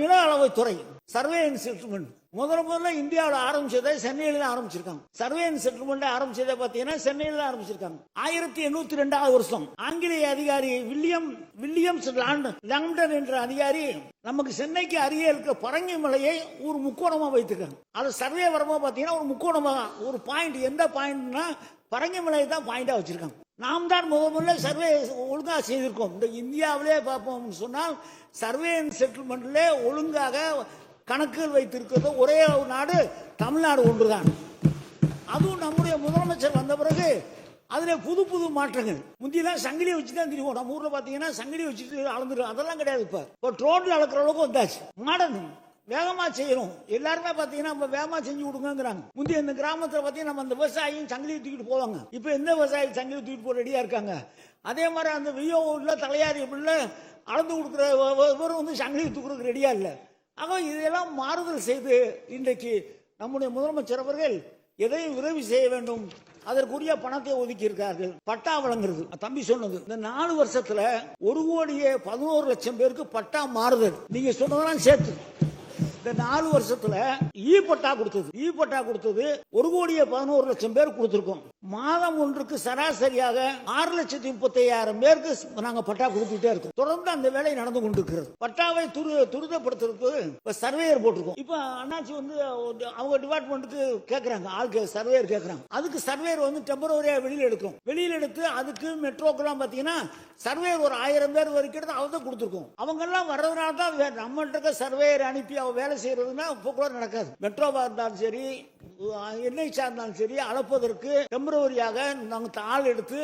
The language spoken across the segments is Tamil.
நில அளவைத்துறை சர்வே அண்ட் செட்டில்மெண்ட் முதல்ல முதல்ல இந்தியாவில் ஆரம்பிச்சதை சென்னையில தான் ஆரம்பிச்சிருக்காங்க. சர்வே அண்ட் செட்டில்மெண்ட் ஆரம்பிச்சதை பார்த்தீங்கன்னா சென்னையில தான் ஆரம்பிச்சிருக்காங்க. ஆயிரத்தி எண்ணூத்தி ரெண்டாவது வருஷம் ஆங்கிலேய அதிகாரி வில்லியம் வில்லியம்ஸ் லாங்டன் லண்டன் என்ற அதிகாரி நமக்கு சென்னைக்கு அருகே இருக்க பரங்கி மலையை ஒரு முக்கோணமா வைத்திருக்காங்க. அது சர்வே வரும்போது பார்த்தீங்கன்னா ஒரு முக்கோணமா ஒரு பாயிண்ட் எந்த பாயிண்ட்னா பரங்கி மலையை தான் பாயிண்டா வச்சிருக்காங்க. நாம் தான் முத முதல்ல சர்வே ஒழுங்காக செய்திருக்கோம். இந்த இந்தியாவிலே பார்ப்போம்னு சொன்னால் சர்வே அண்ட் செட்டில்மெண்ட்ல ஒழுங்காக கணக்குகள் வைத்திருக்கிறது ஒரே நாடு தமிழ்நாடு ஒன்றுதான். அதுவும் நம்முடைய முதலமைச்சர் வந்த பிறகு அதில் புது புது மாற்றங்கள். முந்தியெல்லாம் சங்கிலியை வச்சு தான் தெரியும் நம்ம ஊரில் பார்த்தீங்கன்னா சங்கிலி வச்சுட்டு அளந்துடும் அதெல்லாம் கிடையாது இப்போ. ரோட்ல அளக்குற அளவுக்கு வந்தாச்சு. மாடர்ன். வேகமா செய்யணும். எல்லாருமே பாத்தீங்கன்னா நம்ம வேகமா செஞ்சு கொடுங்கிறாங்க முந்தைய இந்த கிராமத்துல பாத்தீங்கன்னா நம்ம அந்த விவசாயியும் சங்கிலி தூக்கிட்டு போவாங்க. இப்ப எந்த விவசாயி சங்கிலி தூக்கிட்டு போக ரெடியா இருக்காங்க? அதே மாதிரி அந்த வியோ உள்ள தலையாரி உள்ள அளந்து கொடுக்குற இவரும் வந்து சங்கிலி தூக்குறதுக்கு ரெடியா இல்லை. ஆக இதையெல்லாம் மாறுதல் செய்து இன்றைக்கு நம்முடைய முதலமைச்சர் அவர்கள் எதையும் உதவி செய்ய வேண்டும்? அதற்குரிய பணத்தை ஒதுக்கி இருக்கார்கள் பட்டா வழங்குறது. தம்பி சொன்னது. இந்த நாலு வருஷத்துல ஒரு கோடியே பதினோரு லட்சம் பேருக்கு பட்டா மாறுதல். நீங்க சொன்னதெல்லாம் சேர்த்து. இந்த நாலு வருஷத்துல e ஈ பட்டா கொடுத்தது. E ஈ பட்டா கொடுத்தது ஒரு கோடியே பதினோரு லட்சம் பேர் கொடுத்திருக்கோம். மாதம் ஒன்றுக்கு சராசரியாக ஆறு லட்சத்தி முப்பத்தி ஐயாயிரம் பேருக்கு நாங்க பட்டா கொடுத்துட்டே இருக்கோம். தொடர்ந்து அந்த வேலை நடந்து கொண்டிருக்கிறது. பட்டாவை துரு துரிதப்படுத்துறதுக்கு இப்ப சர்வேயர் போட்டிருக்கோம். இப்ப அண்ணாச்சி வந்து அவங்க டிபார்ட்மெண்ட்டுக்கு கேட்கறாங்க ஆள் சர்வேயர் கேட்கறாங்க அதுக்கு சர்வேயர் வந்து டெம்பரவரியா வெளியில் எடுக்கும் வெளியில் எடுத்து அதுக்கு மெட்ரோக்கெல்லாம் பாத்தீங்கன்னா சர்வேயர் ஒரு ஆயிரம் பேர் வரைக்கும் எடுத்து அவங்க தான் கொடுத்துருக்கோம். அவங்க எல்லாம் வர்றதுனால தான் வே- இருக்க சர்வேயர் அனுப்பி அவ வேலை வேலை செய்யறதுன்னா இப்போ கூட நடக்காது. மெட்ரோவா இருந்தாலும் சரி என்ஐச்சா இருந்தாலும் சரி அளப்பதற்கு டெம்பரவரியாக நாங்கள் ஆள் எடுத்து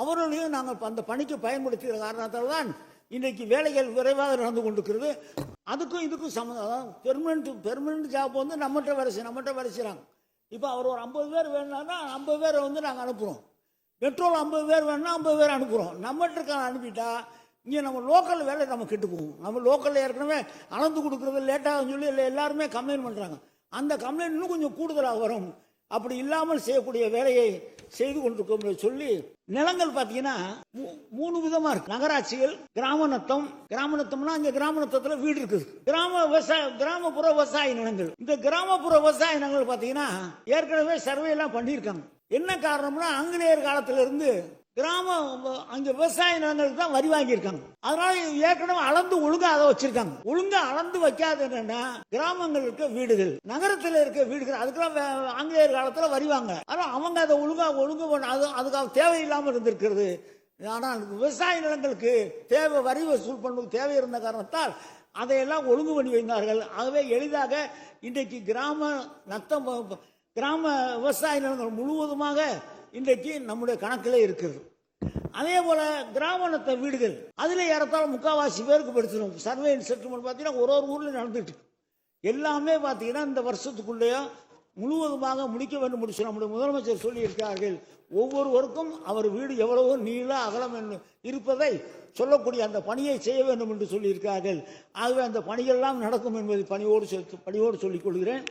அவர்களையும் நாங்கள் அந்த பணிக்கு பயன்படுத்திய காரணத்தால் தான் இன்றைக்கு வேலைகள் விரைவாக நடந்து கொண்டிருக்கிறது. அதுக்கும் இதுக்கும் சம்மந்தம். பெர்மனண்ட் பெர்மனண்ட் ஜாப் வந்து நம்மகிட்ட வேலை செய்ய நம்மகிட்ட வேலை செய்கிறாங்க இப்போ அவர் ஒரு ஐம்பது பேர் வேணும்னா ஐம்பது பேரை வந்து நாங்கள் அனுப்புகிறோம் பெட்ரோல் ஐம்பது பேர் வேணும்னா ஐம்பது பேர் அனுப்புகிறோம் நம்மகிட்ட இருக்க அனுப்பிட்டா இங்கே நம்ம லோக்கல் வேலை நம்ம கெட்டு போகும் நம்ம லோக்கலில் ஏற்கனவே அளந்து கொடுக்குறது லேட்டாகும் சொல்லி இல்லை எல்லாருமே கம்ப்ளைண்ட் பண்ணுறாங்க அந்த கம்ப்ளைண்ட் இன்னும் கொஞ்சம் கூடுதலாக வரும். அப்படி இல்லாமல் செய்யக்கூடிய வேலையை செய்து கொண்டிருக்கோம் சொல்லி நிலங்கள் பார்த்தீங்கன்னா மூ- மூணு விதமாக இருக்கு. நகராட்சிகள் கிராம நத்தம் கிராம நத்தம்னா அங்கே கிராம நத்தத்துல வீடு இருக்குது. கிராம விவசாய கிராமப்புற விவசாய நிலங்கள். இந்த கிராமப்புற விவசாய நிலங்கள் பார்த்தீங்கன்னா ஏற்கனவே சர்வே எல்லாம் பண்ணியிருக்காங்க. என்ன காரணம்னா ஆங்கிலேயர் காலத்திலிருந்து கிராமம் கிராம அங்க விவசாய நிலங்களுக்கு தான் வரி வாங்கியிருக்காங்க. அதனால ஏற்கனவே அளந்து ஒழுங்கா அதை வச்சிருக்காங்க. ஒழுங்கா அளந்து வைக்காத என்னன்னா கிராமங்கள் இருக்க வீடுகள் நகரத்துல இருக்க வீடுகள் அதுக்கெல்லாம் வே- ஆங்கிலேயர் காலத்துல வரி வாங்க. ஆனா அவங்க அதை ஒழுங்கா ஒழுங்கு பண்ண அது அதுக்காக தேவையில்லாமல் இருந்திருக்கிறது. ஆனால் விவசாய நிலங்களுக்கு தேவை வரி வசூல் பண்ணுவது தேவை இருந்த காரணத்தால் அதையெல்லாம் ஒழுங்கு பண்ணி வைந்தார்கள் ஆகவே எளிதாக இன்றைக்கு கிராம நத்தம் கிராம விவசாய நிலங்கள் முழுவதுமாக இன்றைக்கு நம்முடைய கணக்கிலே இருக்கிறது. அதே போல கிராமணத்த வீடுகள் அதில் ஏறத்தாலும் முக்காவாசி பேருக்கு படிச்சிடும் சர்வே செட்டில்மெண்ட் பார்த்தீங்கன்னா ஒரு ஒரு ஊரில் நடந்துட்டு எல்லாமே பார்த்தீங்கன்னா இந்த வருஷத்துக்குள்ளேயோ முழுவதுமாக முடிக்க வேண்டும் முடிச்சு நம்முடைய முதலமைச்சர் சொல்லியிருக்கிறார்கள். ஒவ்வொருவருக்கும் அவர் வீடு எவ்வளவோ நீள அகலம் என்று இருப்பதை சொல்லக்கூடிய அந்த பணியை செய்ய வேண்டும் என்று சொல்லியிருக்கிறார்கள். ஆகவே அந்த பணிகள்லாம் நடக்கும் என்பதை பணியோடு சேர்த்து பணியோடு சொல்லிக் கொள்கிறேன்.